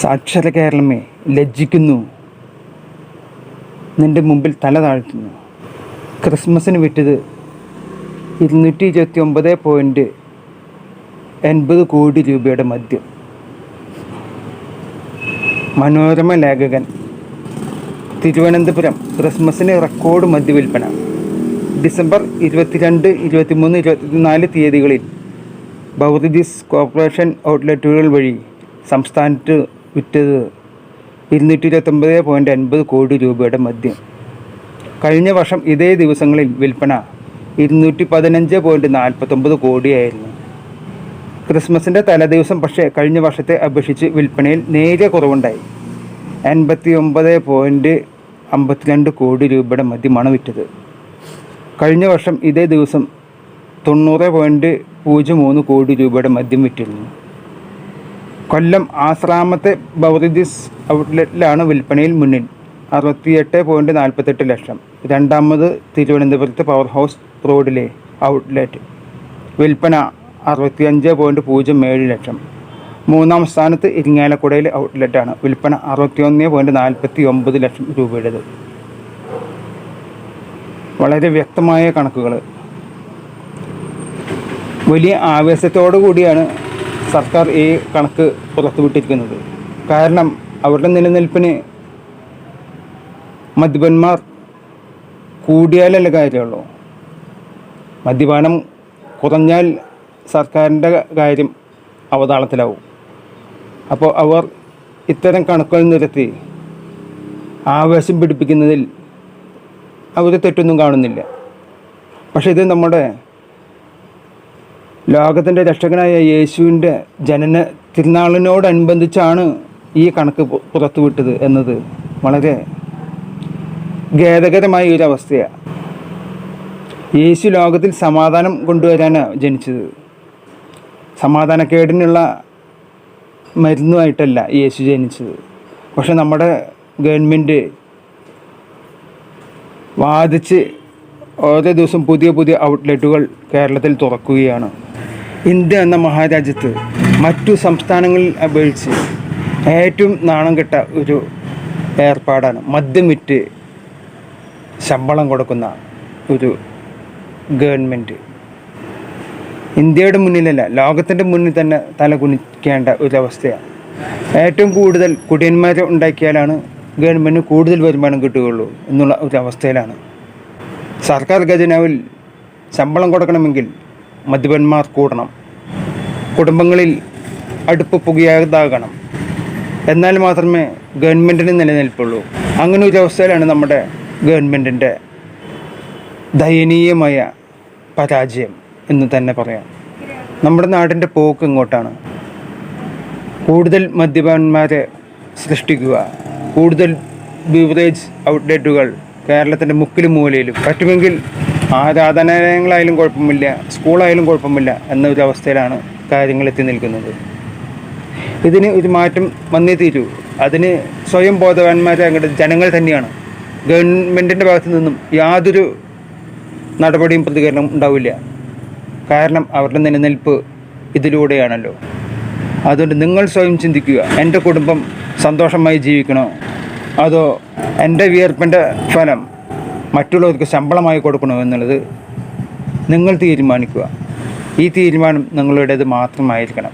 സാക്ഷര കേരളമേ ലജ്ജിക്കുന്നു. നിന്റെ മുമ്പിൽ തല താഴ്ത്തുന്നു. ക്രിസ്മസിന് വിറ്റത് ഇരുന്നൂറ്റി ഇരുപത്തി ഒമ്പത് പോയിന്റ് എൺപത് കോടി രൂപയുടെ മദ്യം. മനോരമ ലേഖകൻ തിരുവനന്തപുരം ക്രിസ്മസിന് റെക്കോർഡ് മദ്യവിൽപ്പന. ഡിസംബർ ഇരുപത്തിരണ്ട് ഇരുപത്തിമൂന്ന് ഇരുപത്തിനാല് തീയതികളിൽ ബൗറിദിസ് കോർപ്പറേഷൻ ഔട്ട്ലെറ്റുകൾ വഴി സംസ്ഥാനത്ത് വിറ്റത് ഇരുന്നൂറ്റി ഇരുപത്തൊമ്പത് പോയിന്റ് അൻപത് കോടി രൂപയുടെ മദ്യം. കഴിഞ്ഞ വർഷം ഇതേ ദിവസങ്ങളിൽ വിൽപ്പന ഇരുന്നൂറ്റി പതിനഞ്ച് പോയിന്റ് നാൽപ്പത്തൊമ്പത് കോടിയായിരുന്നു. ക്രിസ്മസിന്റെ തലേദിവസം പക്ഷേ കഴിഞ്ഞ വർഷത്തെ അപേക്ഷിച്ച് വിൽപ്പനയിൽ നേരിയ കുറവുണ്ടായി. എൺപത്തി ഒമ്പത് പോയിന്റ് അമ്പത്തിരണ്ട് കോടി രൂപയുടെ മദ്യമാണ് വിറ്റത്. കഴിഞ്ഞ വർഷം ഇതേ ദിവസം തൊണ്ണൂറ് പോയിന്റ് പൂജ്യം മൂന്ന് കോടി രൂപയുടെ മദ്യം വിറ്റിരുന്നു. കൊല്ലം ആശ്രാമത്തെ ബൗറിദിസ് ഔട്ട്ലെറ്റിലാണ് വിൽപ്പനയിൽ മുന്നിൽ. അറുപത്തിയെട്ട് പോയിന്റ് നാൽപ്പത്തെട്ട് ലക്ഷം. രണ്ടാമത് തിരുവനന്തപുരത്ത് പവർ ഹൗസ് റോഡിലെ ഔട്ട്ലെറ്റ്. വിൽപ്പന അറുപത്തിയഞ്ച് പോയിന്റ് പൂജ്യം ഏഴ് ലക്ഷം. മൂന്നാം സ്ഥാനത്ത് ഇരിങ്ങാലക്കുടയിലെ ഔട്ട്ലെറ്റാണ്. വിൽപ്പന അറുപത്തിയൊന്ന് പോയിന്റ് നാൽപ്പത്തി ഒമ്പത് ലക്ഷം രൂപയുടെ വളരെ വ്യക്തമായ കണക്കുകൾ വലിയ ആവേശത്തോടു കൂടിയാണ് സർക്കാർ ഈ കണക്ക് പുറത്തുവിട്ടിരിക്കുന്നത്. കാരണം അവരുടെ നിലനിൽപ്പിന് മദ്യപന്മാർ കൂടിയാലല്ല കാര്യമുള്ളൂ. മദ്യപാനം കുറഞ്ഞാൽ സർക്കാരിന്റെ കാര്യം അവതാളത്തിലാവും. അപ്പോൾ അവർ ഇത്തരം കണക്കുകൾ നിരത്തി ആവേശം പിടിപ്പിക്കുന്നതിൽ അവർ തെറ്റൊന്നും കാണുന്നില്ല. പക്ഷേ ഇത് നമ്മുടെ ലോകത്തിന്റെ രക്ഷകനായ യേശുവിന്റെ ജനന തിരുനാളിനോടനുബന്ധിച്ചാണ് ഈ കണക്ക് പുറത്തുവിട്ടത് എന്നത് വളരെ ഖേദകരമായ ഒരു അവസ്ഥയാണ് യേശു ലോകത്തിൽ സമാധാനം കൊണ്ടുവരാനാണ് ജനിച്ചത്. സമാധാനക്കേടിനുള്ള മരുന്നുമായിട്ടല്ല യേശു ജനിച്ചത്. പക്ഷെ നമ്മുടെ ഗവൺമെന്റ് വാദിച്ച് ഓരോ ദിവസം പുതിയ പുതിയ ഔട്ട്ലെറ്റുകൾ കേരളത്തിൽ തുറക്കുകയാണ്. ഇന്ത്യ എന്ന മഹാരാജ്യത്ത് മറ്റു സംസ്ഥാനങ്ങളിൽ അപേക്ഷിച്ച് ഏറ്റവും നാണം കെട്ട ഒരു ഏർപ്പാടാണ്. മദ്യം വിറ്റ് ശമ്പളം കൊടുക്കുന്ന ഒരു ഗവൺമെന്റ് ഇന്ത്യയുടെ മുന്നിലല്ല ലോകത്തിന്റെ മുന്നിൽ തന്നെ തല കുനിക്കേണ്ട ഒരവസ്ഥയാണ് ഏറ്റവും കൂടുതൽ കുടിയന്മാരെ ഉണ്ടാക്കിയാലാണ് ഗവൺമെന്റ് കൂടുതൽ വരുമാനം കിട്ടുകയുള്ളൂ എന്നുള്ള ഒരു അവസ്ഥയിലാണ്. സർക്കാർ ഖജനാവിൽ ശമ്പളം കൊടുക്കണമെങ്കിൽ മദ്യപന്മാർ കൂടണം. കുടുംബങ്ങളിൽ അടുപ്പ് പുകയാതാകണം. എന്നാൽ മാത്രമേ ഗവൺമെന്റിന് നിലനിൽപ്പുള്ളൂ. അങ്ങനെ ഒരു അവസ്ഥയിലാണ് നമ്മുടെ ഗവൺമെന്റിന്റെ ദയനീയമായ പരാജയം എന്ന് തന്നെ പറയാം. നമ്മുടെ നാടിന്റെ പോക്ക് ഇങ്ങോട്ടാണ്. കൂടുതൽ മദ്യപാന്മാരെ സൃഷ്ടിക്കുക കൂടുതൽ ബീവറേജ് ഔട്ട്ലെറ്റുകൾ കേരളത്തിന്റെ മുക്കിലും മൂലയിലും പറ്റുമെങ്കിൽ ആരാധനാലയങ്ങളായാലും കുഴപ്പമില്ല സ്കൂളായാലും കുഴപ്പമില്ല എന്നൊരു അവസ്ഥയിലാണ് കാര്യങ്ങൾ എത്തി നിൽക്കുന്നത്. ഇതിന് ഒരു മാറ്റം വന്നേ തീരൂ. അതിന് സ്വയം ബോധവാന്മാരാകേണ്ടത് ജനങ്ങൾ തന്നെയാണ്. ഗവൺമെന്റിന്റെ ഭാഗത്തു നിന്നും യാതൊരു നടപടിയും പ്രതികരണം ഉണ്ടാവില്ല. കാരണം അവരുടെ നിലനിൽപ്പ് ഇതിലൂടെയാണല്ലോ. അതുകൊണ്ട് നിങ്ങൾ സ്വയം ചിന്തിക്കുക എന്റെ കുടുംബം സന്തോഷമായി ജീവിക്കണോ? അതോ എന്റെ വിയർപ്പിന്റെ ഫലം മറ്റുള്ളവർക്ക് ശമ്പളമായി കൊടുക്കണോ എന്നുള്ളത് നിങ്ങൾ തീരുമാനിക്കുക. ഈ തീരുമാനം നിങ്ങളുടേത് മാത്രമായിരിക്കണം.